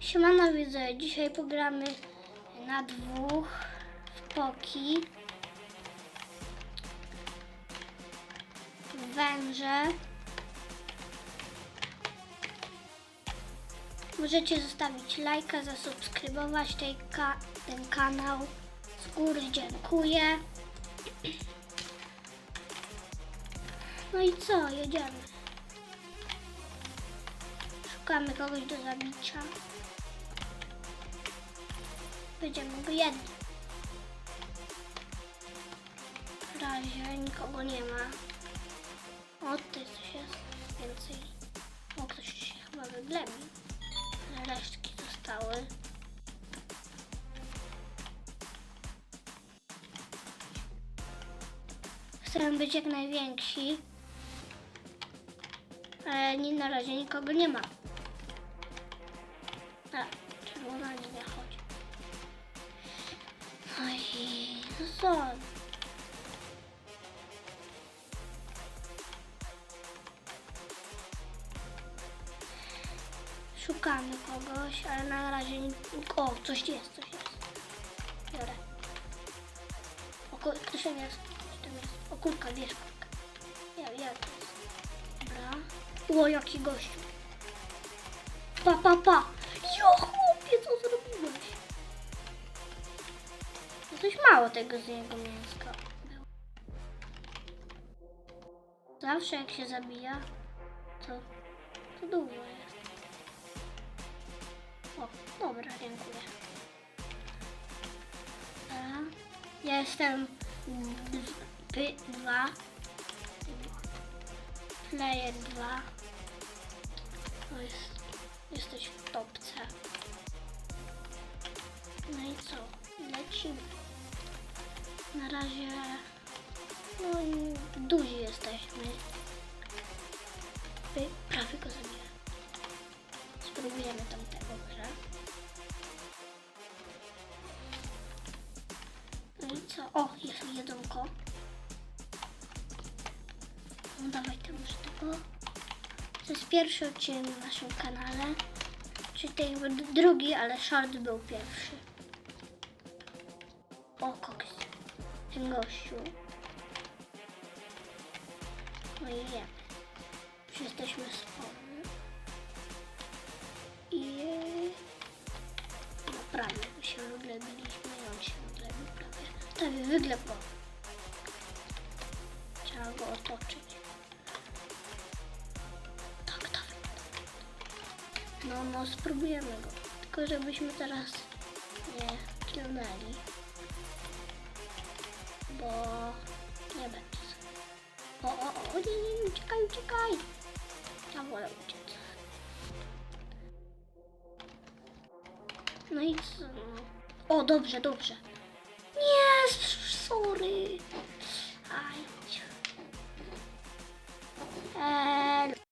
Siemano widzę, dzisiaj pogramy na dwóch w poki. Węże. Możecie zostawić lajka, zasubskrybować tej ka- ten kanał. Z góry dziękuję. No i co, jedziemy. Szukamy kogoś do zabicia. Będziemy go jedli. W razie nikogo nie ma. O, tutaj coś jest więcej. O, ktoś się chyba wyglebił. Resztki zostały. Chcemy być jak najwięksi. Ale nie, na razie nikogo nie ma. A, czerwona linia chodzi. No i co? Szukamy kogoś, ale na razie nie... O, coś jest, coś jest. Biorę. O, ktoś tam jest. Tam jest. O, kulka, bierz kulkę. Ja, ja to jest. Dobra. O, jaki gościu. Pa, pa, pa. Mało tego z jego mięska. Zawsze jak się zabija, to, to dużo jest. O, dobra, dziękuję. Ja jestem B2. Player 2. To jest, jesteś w topce. No i co? Lecimy. Na razie no i duzi jesteśmy. Prawie go zabiję. Spróbujemy tamtego grze. No i co? O, jest jedzonko. No dawaj tam już tego. To jest pierwszy odcinek na naszym kanale. Czyli d- drugi, ale short był pierwszy. O, koks. Ten gościu. No i jemy. Już jesteśmy spori. I no prawie się wyglebiliśmy i on się wyglebił prawie. Prawie wyglebł. Trzeba go otoczyć. Tak, tak. No, no, spróbujemy go. Tylko żebyśmy teraz nie kilnęli. Bo nie będzie. O, o, o, nie, nie, nie, uciekaj, uciekaj. Ja wolę uciec. No i co? O, dobrze, dobrze. Nie,